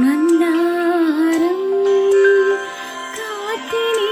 மந்தாரம் காத்தினி